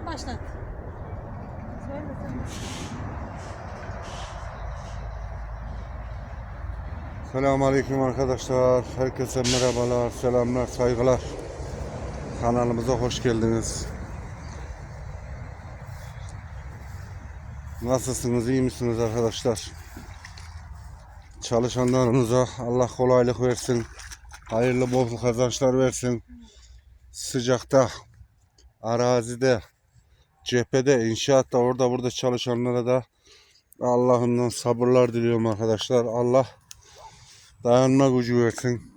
Sen başlat. Söyle sen. Selamünaleyküm arkadaşlar. Herkese merhabalar, selamlar, saygılar. Kanalımıza hoş geldiniz. Nasılsınız, iyi misiniz arkadaşlar? Çalışanlarınıza Allah kolaylık versin. Hayırlı bol kazançlar versin. Sıcakta, arazide, cephede, inşaatta, orada burada çalışanlara da Allah'ından sabırlar diliyorum arkadaşlar. Allah dayanma gücü versin.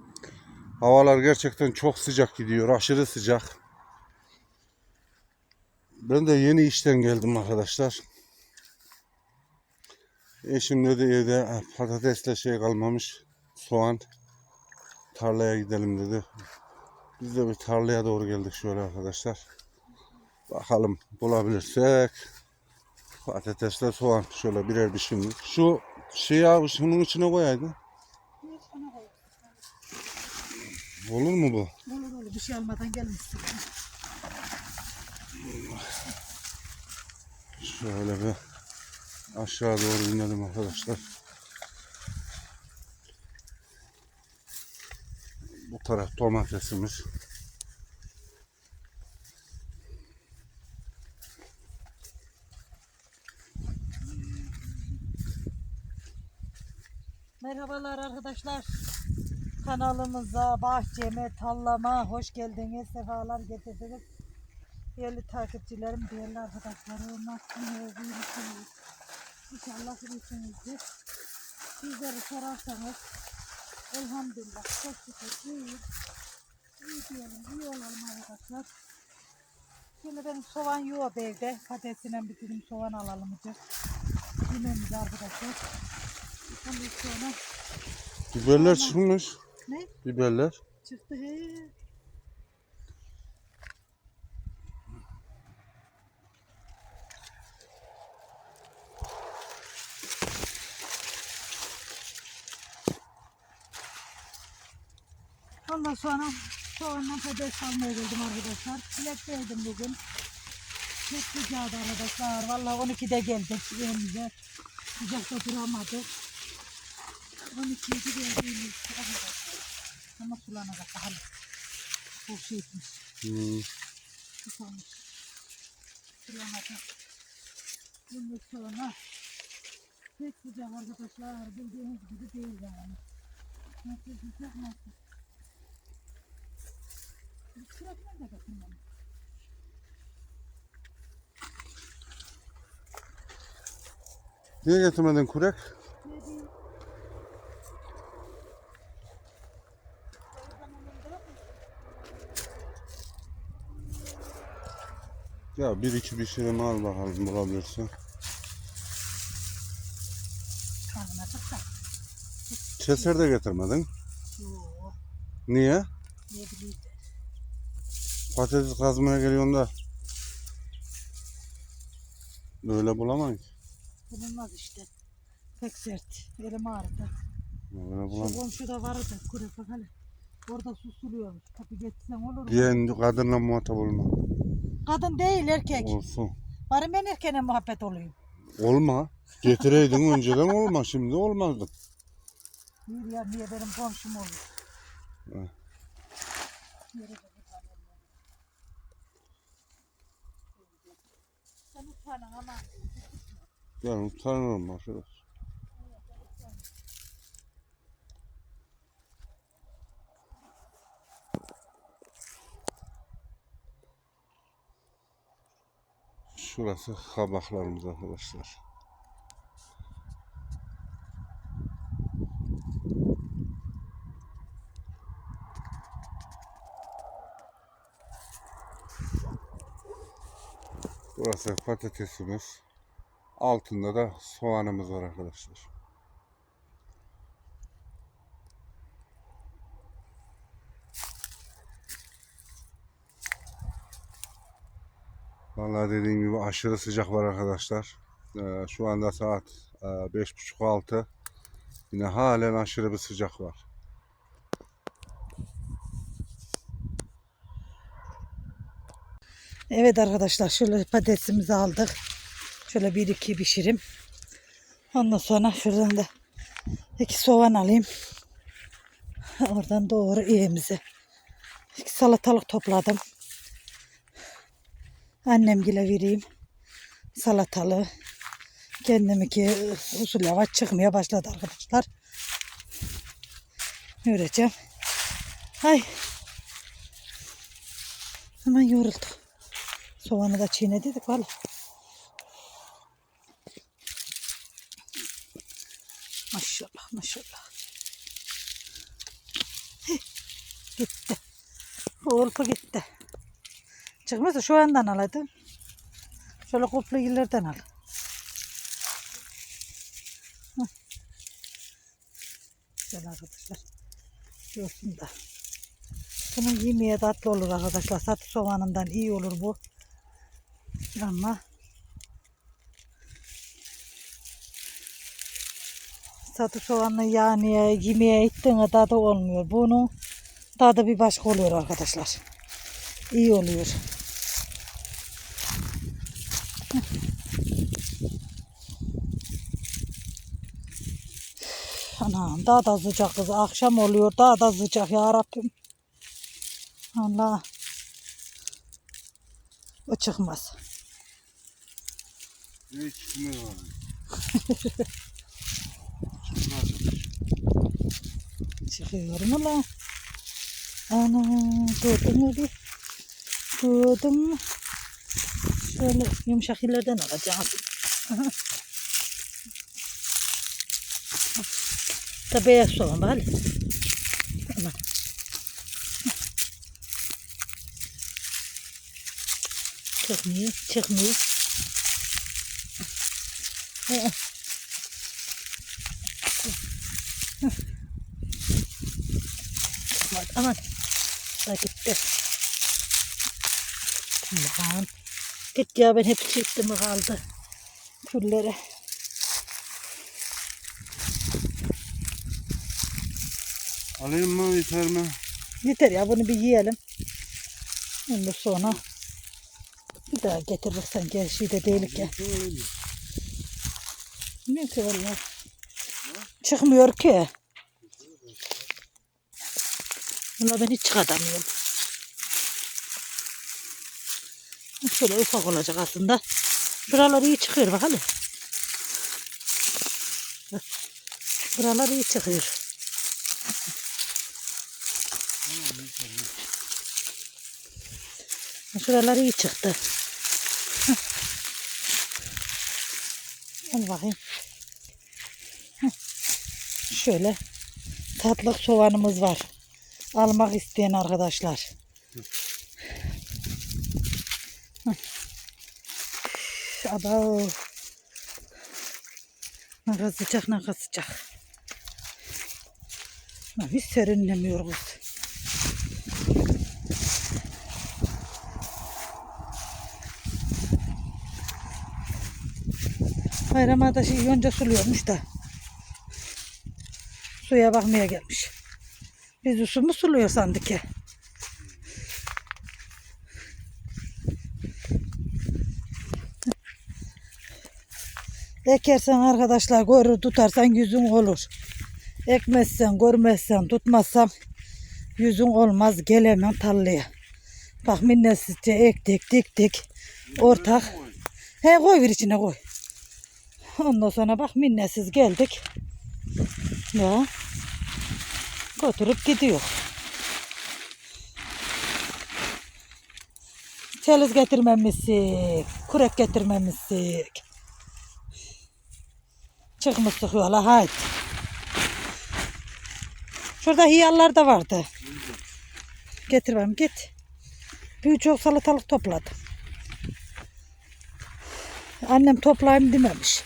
Havalar gerçekten çok sıcak gidiyor. Aşırı sıcak. Ben de yeni işten geldim arkadaşlar. Eşim dedi evde patatesle şey kalmamış. Soğan. Tarlaya gidelim dedi. Biz de bir tarlaya doğru geldik şöyle arkadaşlar. Bakalım bulabilirsek. Patatesle soğan. Şöyle birer bir. Şu şeyi abi şunun içine koyaydın. Olur mu bu? Olur olur bir şey almadan gelmişsin. Şöyle bir aşağı doğru inelim arkadaşlar. Bu taraf domatesimiz. Merhabalar arkadaşlar. Kanalımıza, bahçeme, tallama hoş geldiniz. Sefalar getirdiniz. Değerli takipçilerim, değerli arkadaşlarım. Nasılsınız? iyi misiniz? İnşallah iyisinizdir. Bizleri sorarsanız elhamdülillah çok şükür iyiyiz. İyi diyelim, iyi olalım arkadaşlar. Şimdi benim soğan yok evde. Patatesinden bir dilim soğan alalım hocam. Yemeğimiz arkadaşlar. Ondan sonra Biberler çıkmış. ne? Biberler. Çıktı he. Ondan sonra soğanla patates almaya geldim arkadaşlar. Biletteydim bugün. Çok sıcağdı arkadaşlar. Vallahi 12'de geldik evimize. Sıcakta duramadık. 12'de geldiğimiz arkadaşlar. Ama sulanacak bakalım. Bu şey etmiş. Hmm. Susamış. Sulanacak. Bundan sonra pek sıcak arkadaşlar. Bildiğiniz gibi değil yani. Nasıl sıcak nasıl? Sıcak nerede bakın Niye getirmedin kurek? Ne diyeyim? Ya bir iki bir şey al bakalım bulabilirsin. Keser de getirmedin. Yok. Niye? Ne bileyim. Patates kazmaya geliyorsun da böyle bulamayın. Bulunmaz işte. Pek sert. Elim ağrıdı. Böyle Şu bulamayın. komşuda vardı. Kure bakalım. Orada susuluyormuş. Tabii geçsem olur mu? Diyen kadınla muhatap olma. Kadın değil erkek. Olsun. Bari ben erkeğine muhabbet olayım. Olma. Getireydin önceden olma. Şimdi olmazdı. Bir ya niye benim komşum olur. Tane olur. Sen utanın ama. Ben utanırım arkadaş. Şurası kabaklarımız arkadaşlar. Burası patatesimiz. Altında da soğanımız var arkadaşlar. Vallahi dediğim gibi aşırı sıcak var arkadaşlar. Ee, şu anda saat e, beş buçuk altı. Yine halen aşırı bir sıcak var. Evet arkadaşlar şöyle patatesimizi aldık. Şöyle bir iki pişirim. Ondan sonra şuradan da iki soğan alayım. Oradan doğru evimize. İki salatalık topladım. Annemgile vereyim. Salatalığı. Kendimki usul yavaş çıkmaya başladı arkadaşlar. Öreceğim. Ay. Hemen yorulduk. Soğanı da çiğnedik valla. Maşallah maşallah. Heh, gitti. Olpa gitti. Çıkmazsa şu yandan al hadi. Şöyle koplu illerden al. Güzel arkadaşlar. Görsün da. Bunun yemeğe tatlı olur arkadaşlar. Satı soğanından iyi olur bu. Ama satı soğanlı yani yemeğe ettiğinde tadı olmuyor. Bunun tadı bir başka oluyor arkadaşlar. İyi oluyor. Anam daha da sıcak kız. Akşam oluyor daha da sıcak ya Rabbim. Allah. O çıkmaz. Hiç çıkmıyor abi. Çıkıyor mu lan? Ana gördün mü bir? Gördün mü? Şöyle yumuşak illerden alacağız. Da beyaz soğan hadi. Aman. Çıkmıyor, çıkmıyor. Ee, Aman. Da gitti. Aman. Git ya ben hep çektim kaldı. Küllere. Alayım mı yeter mi? Yeter ya bunu bir yiyelim. Ondan sonra bir daha getirirsen gel şeyde değilik ya. Ne ki valla. Çıkmıyor ki. Valla ben hiç çıkartamıyorum. Şöyle ufak olacak aslında. Şuralar iyi çıkıyor bak hele. Bak. Buralar iyi çıkıyor. Şuralar iyi çıktı. Al bakayım. Şöyle tatlık soğanımız var. Almak isteyen arkadaşlar. Aba. Ne kadar sıcak ne kadar sıcak. Hiç serinlemiyor Bayram adaşı yonca suluyormuş da. Suya bakmaya gelmiş. Biz su mu suluyor sandık ki? Ekersen arkadaşlar görür tutarsan yüzün olur. Ekmezsen görmezsen tutmazsan yüzün olmaz gelemem tarlaya. Bak minnesizce ektik diktik ortak. He koy bir içine koy. Ondan sonra bak minnesiz geldik. Ya. Götürüp gidiyor. Çeliz getirmemişsik. Kurek getirmemişsik. Çıkmıştık yola haydi. Şurada hiyallar da vardı. Getir benim git. Bir çok salatalık topladım. Annem toplayayım dememiş.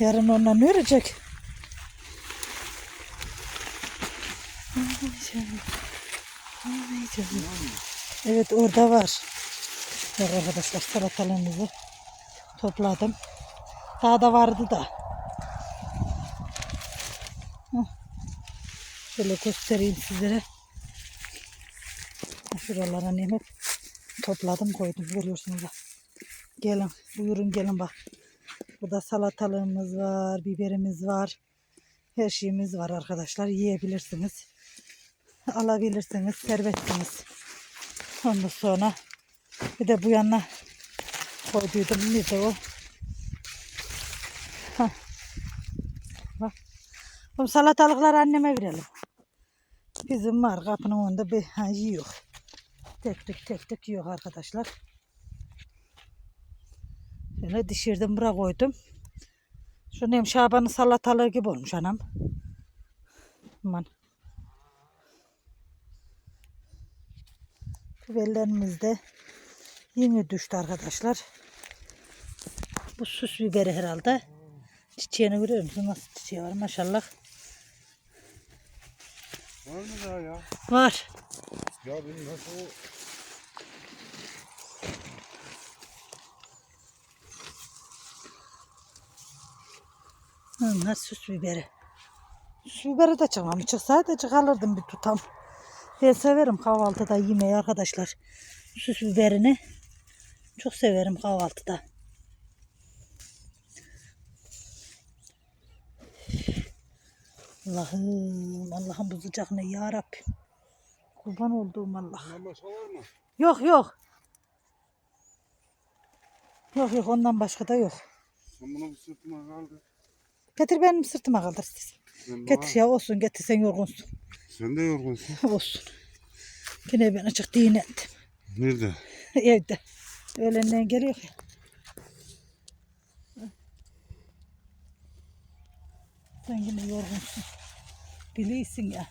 Yarın onunla ne örecek? Evet orada var. Bak arkadaşlar salatalığımızı topladım. Daha da vardı da. Şöyle göstereyim sizlere. Şuralara hep topladım koydum görüyorsunuz bak. Gelin buyurun gelin bak. Burada salatalığımız var, biberimiz var. Her şeyimiz var arkadaşlar. Yiyebilirsiniz. Alabilirsiniz, servetsiniz. Ondan sonra bir de bu yana koyduydum. Neydi o? Bak. Bu salatalıkları anneme verelim. Bizim var kapının önünde bir ha, yiyor. Tek tek tek tek yiyor arkadaşlar. Şöyle dişirdim buraya koydum. Şu neyim Şaban'ın salatalığı gibi olmuş anam. Aman. Biberlerimiz de yeni düştü arkadaşlar. Bu süs biberi herhalde. Çiçeğini görüyor musun? Nasıl çiçeği var maşallah. Var mı daha ya? Var. Ya benim nasıl o... Bunlar süs biberi. Süs biberi de çıkmamış. Çıksaydı çıkarırdım bir tutam. Ben severim kahvaltıda yemeği arkadaşlar. Süs biberini çok severim kahvaltıda. Allah'ım, Allah'ım bu sıcak ne ya Rabbim. Kurban olduğum Allah. Bundan başka var mı? Yok yok. Yok yok ondan başka da yok. Sen bunu bir sırtıma kaldır. Getir benim sırtıma kaldır siz. Sen, Getir bana- ya olsun getir sen yorgunsun. Sen de yorgunsun. olsun. Yine ben açık dinlendim. Nerede? Evde. Öğlenden geliyor ya. Sen yine yorgunsun. Biliyorsun ya.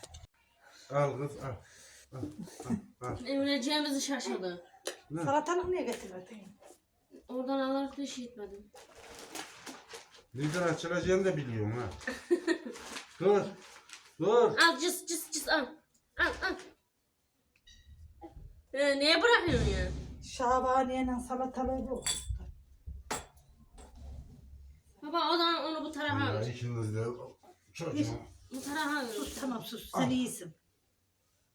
Al kız al. Al, al, al. Emreceğimizi şaşırdı. Salatalık niye getirmedin? Oradan alarak da şey etmedim. Nereden açılacağını da biliyorum ha. dur. Dur. Al cıs cıs cıs al. Al al. Ee, neye bırakıyorsun ya? Şabaniye'nin salatalığı bu. Baba o zaman onu bu tarafa Ya ver. ikiniz de çocuğum. Bu tarafa ver. Sus tamam sus. Sen iyisin.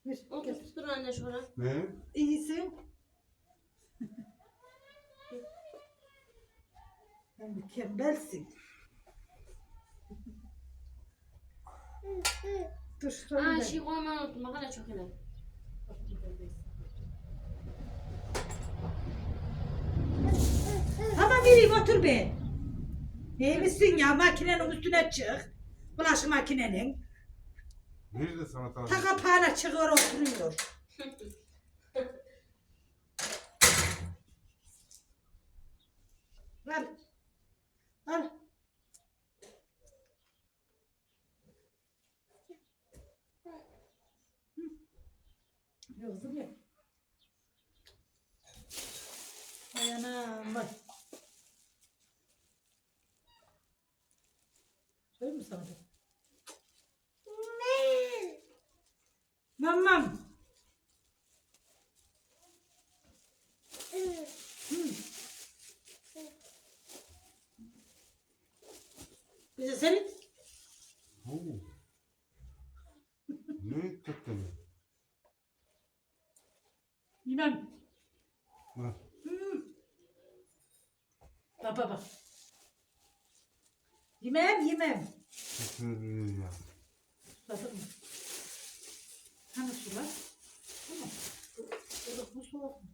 Bir, O gel. tuttur anne şuraya. Ne? İyisin. Sen mükemmelsin. Dur Aa şöyle. şey koymayı unuttum. Hala çok iyi. Tamam vereyim otur be. Neymişsin ya makinenin üstüne çık. Bulaşık makinenin. Nerede salatalık? Ta kapağına çıkıyor oturuyor. Al. Al. Yok kızım yok. Ay anam vay. Söyleyeyim mi sana? bir? Mamam. Bize senin. Oo. ne tuttun? Yemem. Ha. Bak bak bak. Yemem yemem. Susadın mı? Hani sular? Tamam. Bu soğuk mu?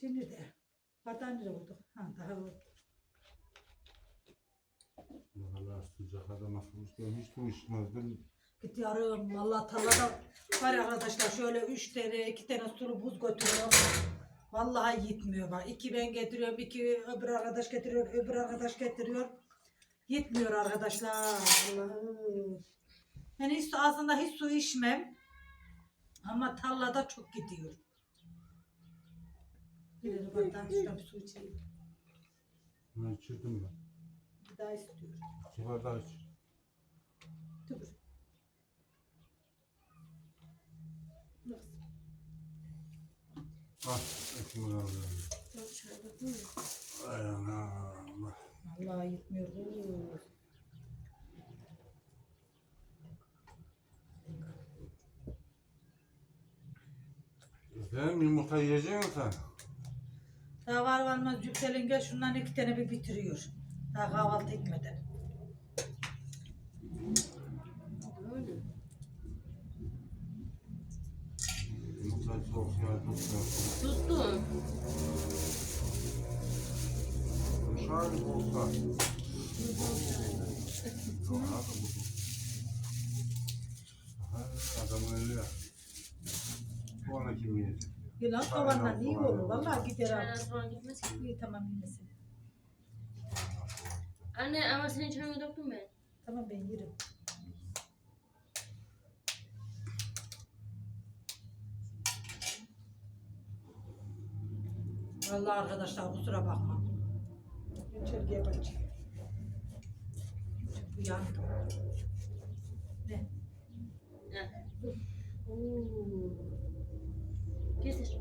Şimdi de. Nereye koyduk? Ha daha bu. Valla sıcak adam akılmış. Ben hiç içmezdim. Git yarım. Valla tarlada var ya arkadaşlar şöyle üç tane iki tane sulu buz götürüyorum. Vallahi yetmiyor bak. İki ben getiriyorum, iki öbür arkadaş getiriyor, öbür arkadaş getiriyor. Yetmiyor arkadaşlar. Allah'ım. Ben hiç aslında hiç su içmem. Ama tarlada çok gidiyor. Bir bardak şuradan bir su içeyim. Ben içirdim ben. Bir daha istiyorum. İki bardağı iç. Dur. Nasıl? Bak, ekmeği alıyorum. Çok şerbetli mi? Ay anam. Vallahi yıkmıyor. Sen yumurta yiyecek misin sen? Daha var varmaz yükselince şundan iki tane bir bitiriyor. Daha kahvaltı etmeden. Ya tutmuyor. Tuttum. Şahane olsa. Adamın ya. Bu ana kim yiyecek? Yılan kovanla iyi olur. Vallahi gider abi. sonra gitmez ki. İyi tamam yemesin. Anne ama senin çayını döktüm ben. Tamam ben yerim. Vallahi arkadaşlar kusura bakma. İçeriye bak. Bu yandı. Ne? Heh. Oo. Getir.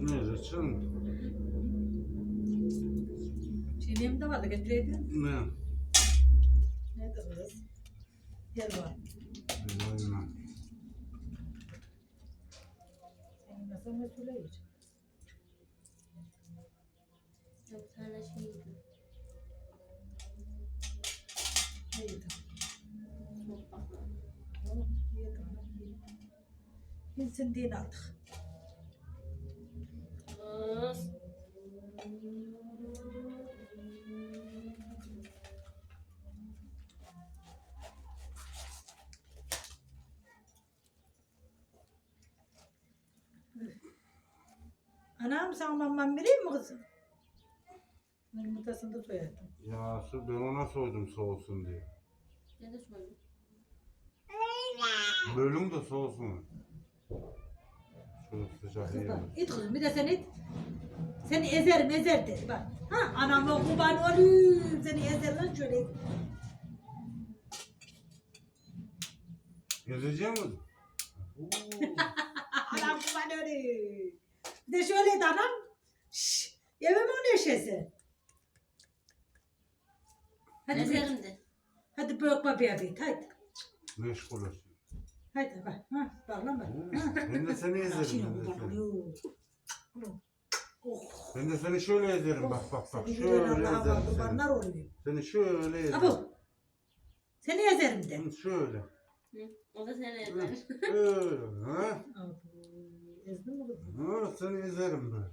Ne reçel Çiğneyim de vardı getireydin. Ne? Ne de kız? Gel var. Senin nasıl mesule Bilsin din artık. Kız. Anam sen mamman bileyim mi kızım? Ben yumurtasını da soyadım. Ya su ben ona soydum soğusun diye. Ne de söyle. Bölüm de soğusun. Şöyle sıcak yiyelim. İt kızım bir de sen it. Seni ezerim ezer dedi bak. Ha anamla kurban olayım. Seni ezer lan şöyle. Gezecek misin? Oo. Anam kurban olayım. Bir de şöyleydi anam. Şşş. Yemem o neşesi. Hadi. Ezerim de. Hadi babaya büyük. Hadi. Meşgul olsun. Hadi bak. Ha, bak lan bak. Ha. Ben de seni ezerim. Ben de seni. Oh. Ben de seni şöyle ezerim bak bak bak. Seni Şöyle ezerim seni. oluyor. Seni şöyle ezerim. Abu. Seni ezerim de. Hı, Şöyle. Hı. O da seni Hı, ezer. Şöyle. Ha? Abu. Ezdin mi kızım? Ha, seni ezerim böyle.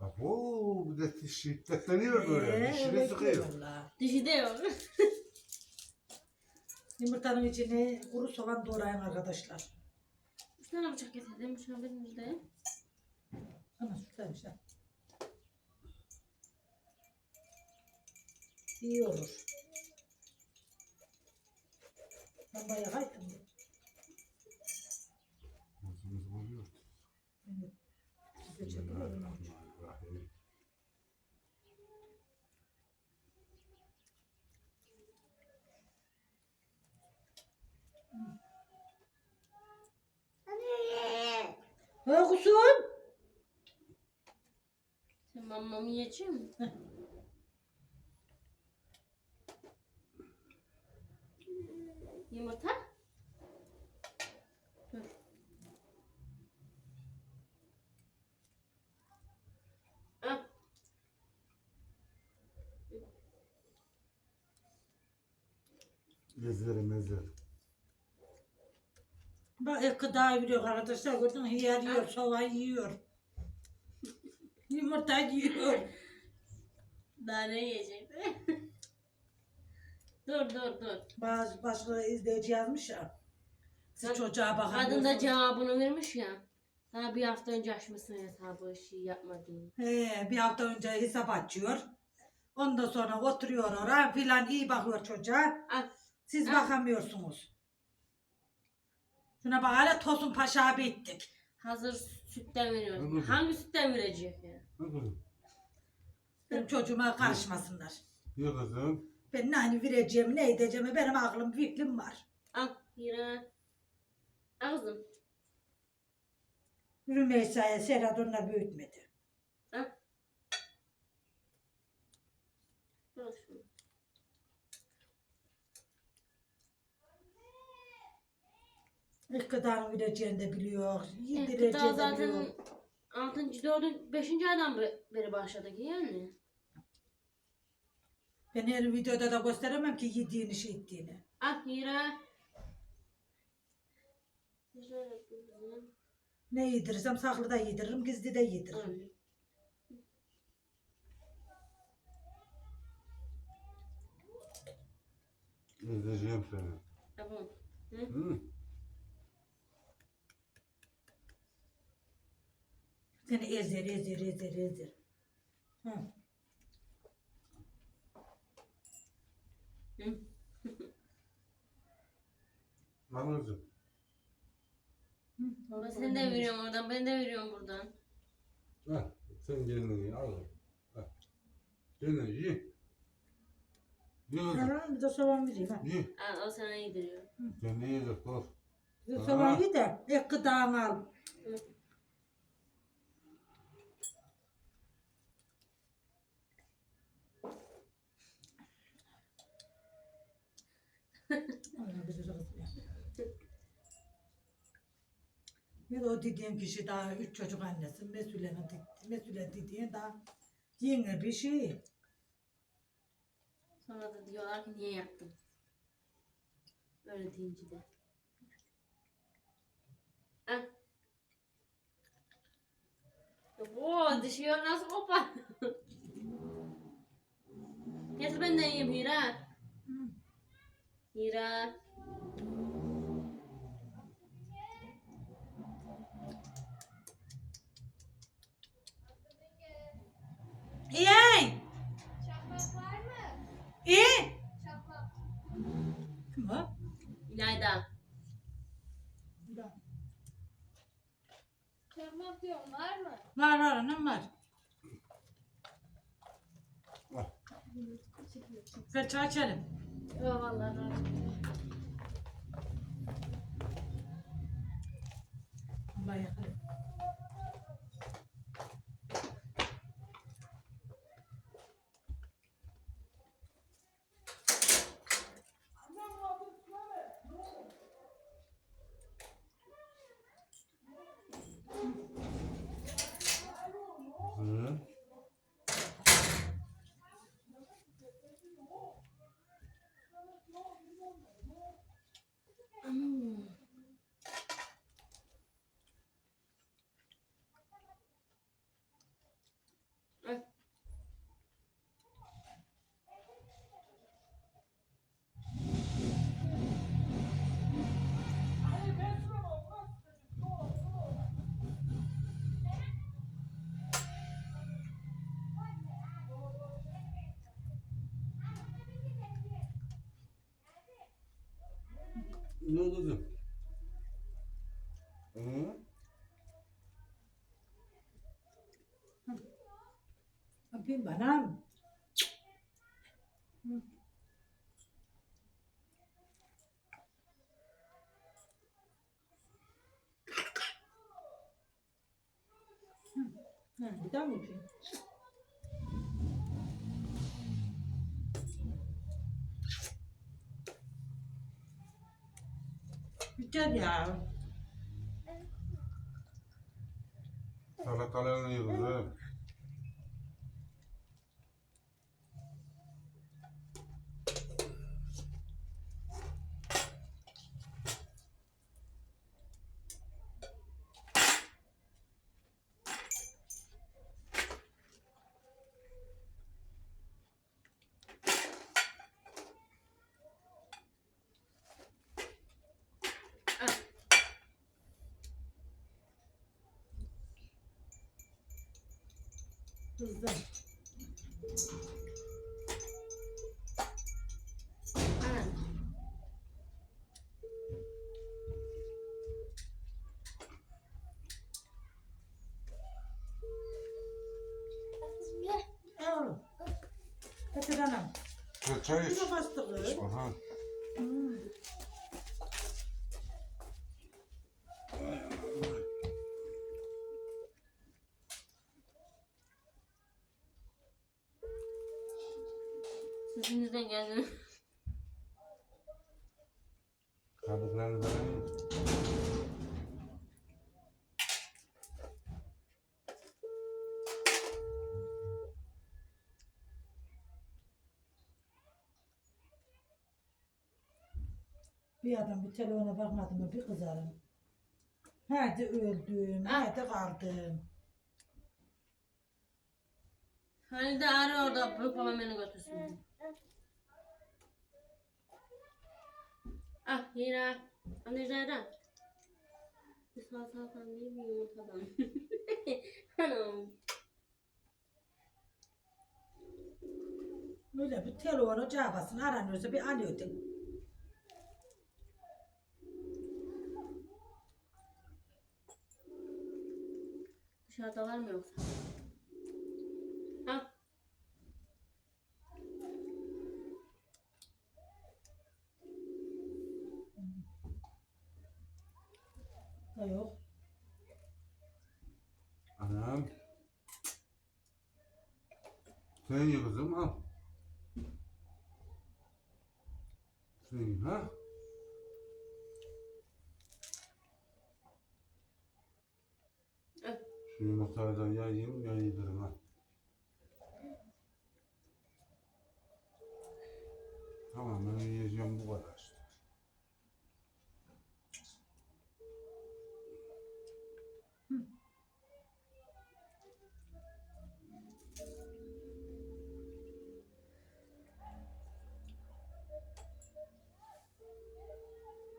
Bak ooo bir de şiddetleniyor böyle. Ee, Dişini sıkıyor. Dişi de yok. Yumurtanın içine kuru soğan doğrayın arkadaşlar. Üç tane bıçak getirdim. Şu an benim de. Ana sütlamış ha. İyi olur. Ben bayağı kaydım. Ağzımız oluyor. Evet. Size Ha kusum. Sen mamamı yiyecek misin? Yumurta? Dur. Al. Ezerim ezerim. Bak gıda biliyor arkadaşlar. Gördün mü? Hıyar yiyor, soğan yiyor. Yumurta yiyor. Daha ne yiyecek? dur dur dur. Bazı başka izleyici yazmış ya. Siz Kad- çocuğa Kadın da cevabını vermiş ya. Daha bir hafta önce açmışsın hesabı şey yapmadığını. He, bir hafta önce hesap açıyor. Ondan sonra oturuyor oraya filan iyi bakıyor çocuğa. Al. Siz Ha. bakamıyorsunuz. Şuna bak hala Tosun Paşa abi ettik. Hazır sütten veriyoruz. Anladım. Hangi sütten verecek ya? Kızım? Benim çocuğuma karışmasınlar. Yok kızım. Ben ne hani vereceğimi ne edeceğimi benim aklım fikrim var. Al yine. Al kızım. Rümeysa'ya Serhat onlar büyütmedi. Al. Al şunu. Gıdanı vereceğini de biliyor. Yedireceğini daha de zaten biliyor. 6. 4. 5. aydan be- beri başladık yani. Ben her videoda da gösteremem ki yediğini şey ettiğini. Ah Hira. Ne yedirirsem saklı da yediririm, gizli de yediririm. Öyle. Ezeceğim seni. Tamam. Hı? Seni ezer, ezer, ezer, ezer. Hı. Hı. Lan kızım. Baba sen de veriyorsun oradan, ben de veriyorum buradan. Ha, sen kendini al. Ha. Kendini ye. Ye kızım. Tamam, bir de soğan vereyim ha. Ye. Al, o sana yediriyor. Kendini yiyecek dur. Bir de soğan ye de ilk gıdanı al. Allah. Bir de o dediğin kişi daha üç çocuk annesi. Mesulenin, Mesule dediğin daha yeni bir şey. Sonra da diyorlar ki niye yaptın? Öyle deyince de. Al. Oo, düşüyor nasıl kopar? Getir ben de yiyeyim Hira. Hira. İyi. Çakmak var mı? İyi. Çakmak. Kim o? İlayda. Çakmak diyorum var mı? Var var anam var. Ver çay içelim. Yok vallahi. Allah Ne oldu? Hı? Öpeyim bana. Ha, bir daha mı öpeyim? Güzel ya. Salatalarını ye kızım. Getir anam. Sen çay iç. Bir de bastığı. Yüzünüzden geldi. Kaldıklarını da Bir adam bir telefona bakmadı mı bir kızarım. Hadi öldüm, hadi kaldım. Hani de arıyor da babam beni götürsün. Ah yine. Anne Zahra. Bir salatadan değil bir yumurtadan. Anam. Öyle bir telefonu cevabasını aranıyorsa bir alıyordum. Dışarıda var mı yoksa? Ha? Da yok. Anam. Sen ye kızım al. Sen ha. Şu yumurtadan ya yiyeyim ya yedirim ha. Tamam ben yiyeceğim bu kadar işte.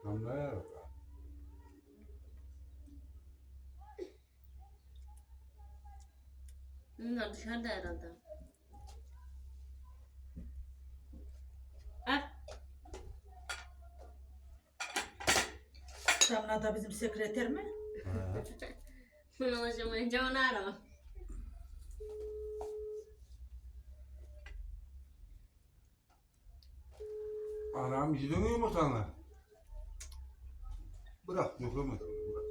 Damlaya bak. ha. Bunlar dışarıda herhalde. Ah. Damla da bizim sekreter mi? Bunu ulaşamayınca onu arama. Anam yedin mi yumurtanı? Bırak dökemez. Bırak.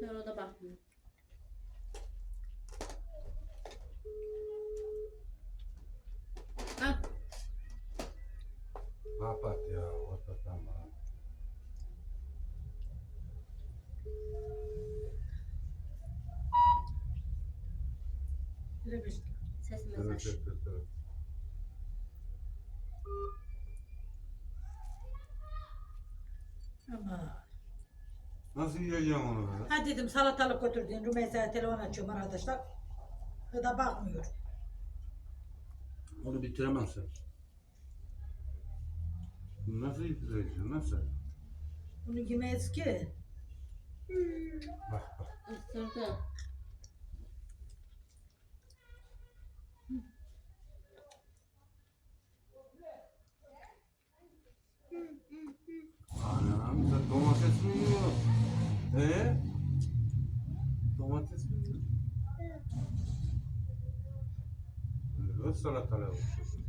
Sonra da bakmıyor. Ah. Kapat ya. Kapat ama. Öyle bir Ses Evet, mesaj. evet, evet, evet. Ama. Nasıl yiyeceğim onu böyle? Ha dedim salatalık götürdün. Rümeysa'ya telefon açıyorum arkadaşlar. O da bakmıyor. Onu bitiremezsin. Nasıl bitireceksin? Nasıl? Bunu yemeyiz ki. Bak bak. Isırdı. Anam sen domates mi yiyorsun? He? Domates mi yiyorsun? Evet salatalığa uçuyorsun.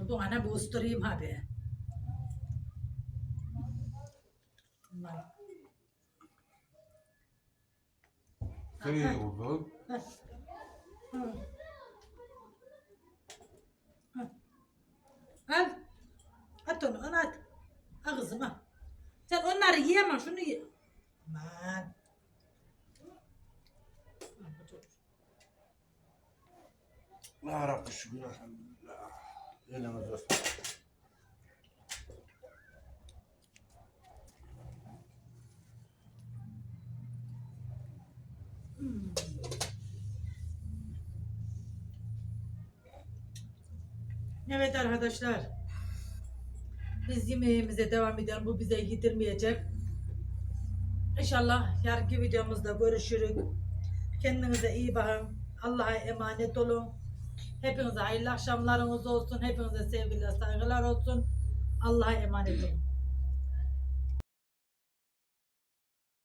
Ondan ana bu ıstırayım abi. Bunlar. Sen iyi oldun. Hı. Hı. Al. At onu, onu at. Al kızım al. Sen yiyemem, şunu ye. Aman. Ya Rabbi şükür elhamdülillah. Elimize sağlık. Evet arkadaşlar. Biz yemeğimize devam edelim. Bu bize yedirmeyecek. İnşallah yarınki videomuzda görüşürüz. Kendinize iyi bakın. Allah'a emanet olun. Hepinize hayırlı akşamlarınız olsun. Hepinize sevgiler, saygılar olsun. Allah'a emanet olun.